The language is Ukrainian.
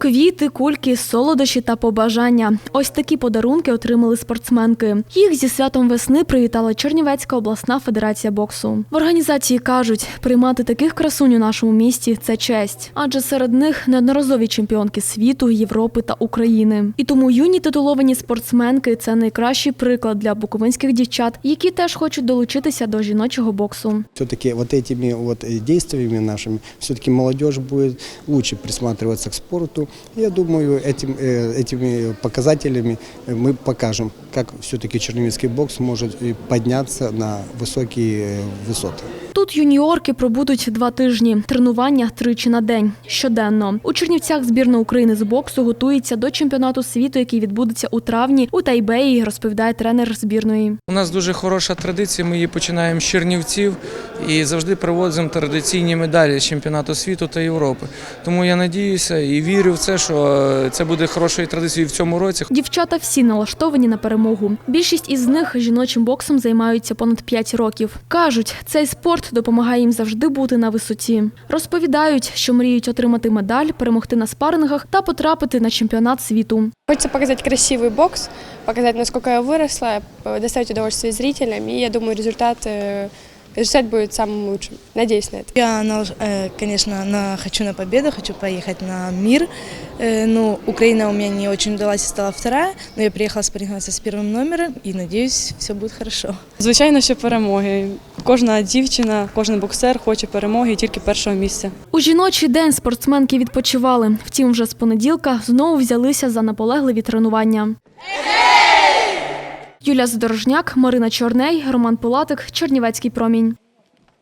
Квіти, кульки, солодощі та побажання. Ось такі подарунки отримали спортсменки. Їх зі святом весни привітала Чернівецька обласна федерація боксу. В організації кажуть, приймати таких красунь у нашому місті це честь, адже серед них неодноразові чемпіонки світу, Європи та України. І тому юні титуловані спортсменки це найкращий приклад для буковинських дівчат, які теж хочуть долучитися до жіночого боксу. Все-таки вот этими вот э, действиями нашими, все-таки молодежь будет лучше присматриваться к спорту. Я думаю, этим, э, этими показателями э, мы покажем, как все-таки чернівецкий бокс может э, подняться на высокие э, высоты. Тут юніорки пробудуть два тижні. Тренування тричі на день щоденно. У Чернівцях збірна України з боксу готується до чемпіонату світу, який відбудеться у травні у Тайбеї, розповідає тренер збірної. У нас дуже хороша традиція. Ми її починаємо з Чернівців і завжди привозимо традиційні медалі з чемпіонату світу та Європи. Тому я надіюся і вірю в це, що е, це буде хорошою традицією в цьому році. Дівчата всі налаштовані на перемогу. Більшість із них жіночим боксом займаються понад 5 років. кажуть, цей спорт допомагає їм завжди бути на висоті. Розповідають, що мріють отримати медаль, перемогти на спарингах та потрапити на чемпіонат світу. Хочется показать красивый бокс, показать, насколько я выросла, э, доставить удовольствие зрителям, и я думаю, результат, э, результат будет самым лучшим. Надеюсь на это. Я, нал- э, конечно, на, хочу на победу, хочу поехать на мир. Э, Ну, Украина у меня не очень удалась и стала вторая, но я приехала спарринговаться с первым номером и надеюсь, все будет хорошо. Звичайно, що перемоги. Кожна дівчина, кожен боксер хоче перемоги і тільки першого місця. У жіночий день спортсменки відпочивали. Втім, вже з понеділка знову взялися за наполегливі тренування. Юлія Задорожняк, Марина Чорней, Роман Пилатик, Чернівецький промінь.